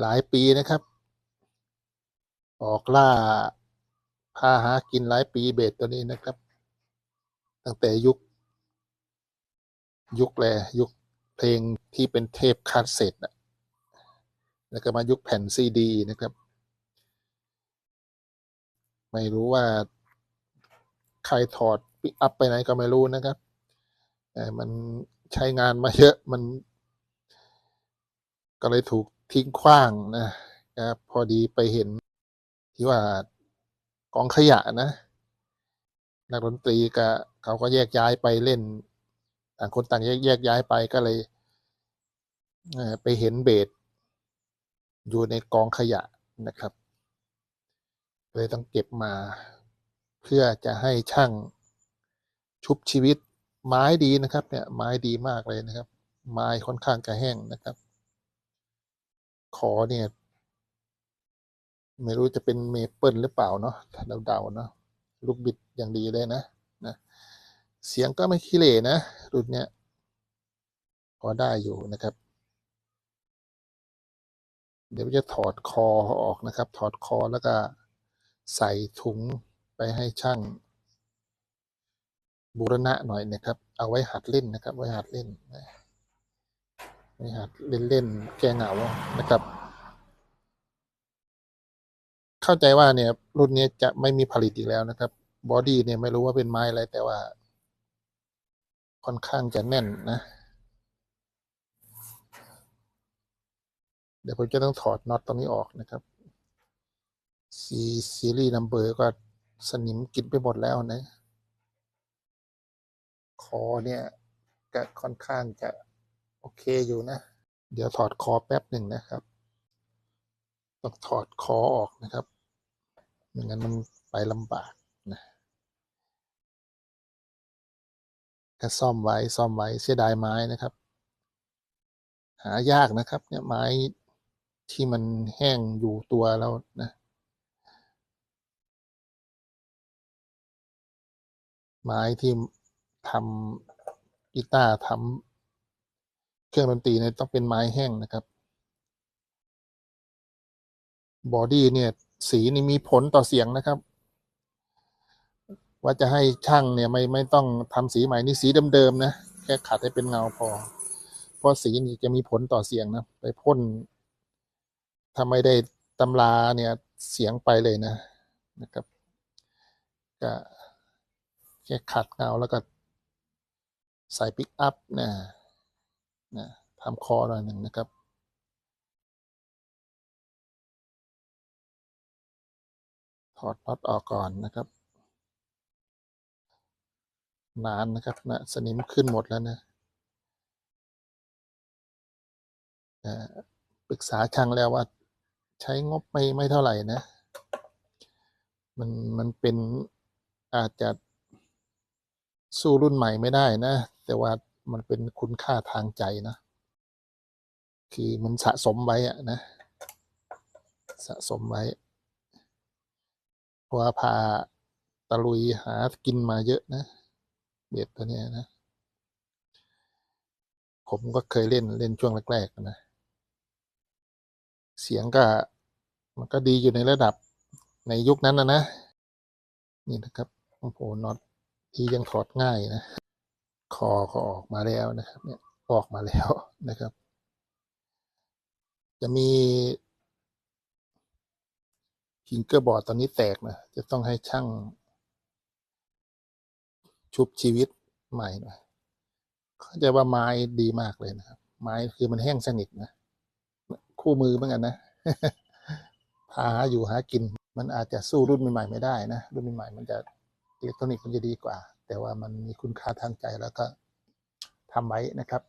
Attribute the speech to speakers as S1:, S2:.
S1: หลายปีนะครับ ออกล่าพาหากินหลายปีเบสตัวนี้นะครับ ตั้งแต่ยุค ยุคแลยุคเพลงที่เป็นเทปคาสเซ็ตอะแล้วก็มายุคแผ่นซีดีนะครับ ไม่รู้ว่าใครถอดปิกอัพไปไหนก็ไม่รู้นะครับมันใช้งานมาเยอะมันก็เลยถูก ทิ้งขว้างนะครับพอดีไปเห็นที่ว่ากองขยะนะ นักดนตรีก็เขาก็แยกย้ายไปเล่น ต่างคนต่างแยกแยกย้ายไปก็เลยไปเห็นเบสอยู่ในกองขยะนะครับเลยต้องเก็บมาเพื่อจะให้ช่างชุบชีวิตไม้ดีนะครับ เนี่ยไม้ดีมากเลยนะครับ ไม้ค่อนข้างจะแห้งนะครับ ขอเนี่ย ไม่รู้จะเป็นเมเปิลหรือเปล่าเนาะถ้าเดาๆเนาะลูกบิดอย่างดีเลยนะนะเสียงก็ไม่ขี้เหร่นะรุ่นเนี้ยพอได้อยู่นะครับ เดี๋ยวจะถอดคอออกนะครับ ถอดคอแล้วก็ใส่ถุงไปให้ช่างบูรณะหน่อยนะครับ เอาไว้หัดเล่นนะครับ ไว้หัดเล่นนะ ไว้หัดเล่นเล่นๆ แก้เหงานะครับ เข้าใจว่าเนี่ย รุ่นนี้จะไม่มีผลิตอีกแล้วนะครับ บอดี้เนี่ยไม่รู้ว่าเป็นไม้อะไรแต่ว่า ค่อนข้างจะแน่นนะ เดี๋ยวผมจะต้องถอดน็อตตรงนี้ออกนะครับซีซีรีส์นัมเบอร์ก็สนิมกินไปหมดแล้วนะ คอเนี่ยก็ค่อนข้างจะ โอเคอยู่นะ เดี๋ยวถอดคอแป๊บหนึ่งนะครับต้องถอดคอออกนะครับไม่งั้นมันไปลำบากนะแค่ซ่อมไว้ซ่อมไว้เสียดายไม้นะครับ หายากนะครับ เนี่ยไม้ที่มันแห้งอยู่ตัวแล้วนะ ไม้ที่ทำกีตาร์ทำ เครื่องดนตรีเนี่ยต้องเป็นไม้แห้งนะครับบอดี้เนี่ยสีนี่มีผลต่อเสียงนะครับ ว่าจะให้ช่างเนี่ยไม่ไม่ต้องทำสีใหม่นี่สีเดิมๆนะแค่ขัดให้เป็นเงาพอ เพราะสีนี่จะมีผลต่อเสียงนะไปพ่นถ้าไม่ได้ตำราเนี่ยเสียงไปเลยนะนะครับก็แค่ขัดเงาแล้วก็ใส่ปิกอัพนะ นะทำคอหน่อยหนึ่งนะครับถอดน็อตออกก่อนนะครับนานนะครับนะสนิมขึ้นหมดแล้วนะเอ่อปรึกษาช่างแล้วว่าใช้งบไม่ไม่เท่าไหร่นะ มันมันเป็นอาจจะสู้รุ่นใหม่ไม่ได้นะ แต่ว่า มันเป็นคุณค่าทางใจนะ คือมันสะสมไว้อะนะ สะสมไว้เพราะว่าพาตะลุยหากินมาเยอะนะเบ็ดตัวเนี้ยนะ ผมก็เคยเล่นเล่นช่วงแรกๆนะ เสียงก็มันก็ดีอยู่ในระดับในยุคนั้นนะนะ นี่นะครับ โอ้โหน็อตที่ยังถอดง่ายนะ คอก็ออกมาแล้วนะครับ เนี่ยออกมาแล้วนะครับ จะมีฟิงเกอร์บอร์ดตอนนี้แตกนะจะต้องให้ช่าง ชุบชีวิตใหม่หน่อยเข้าใจว่าไม้ดีมากเลยนะครับ ไม้คือมันแห้งสนิทนะ คู่มือเหมือนกันนะหาอยู่หากิน มันอาจจะสู้รุ่นใหม่ๆไม่ได้นะ รุ่นใหม่ๆมันจะอิเล็กทรอนิกส์มันจะดีกว่า แต่ว่ามันมีคุณค่าทางใจแล้วก็ทำไว้นะครับ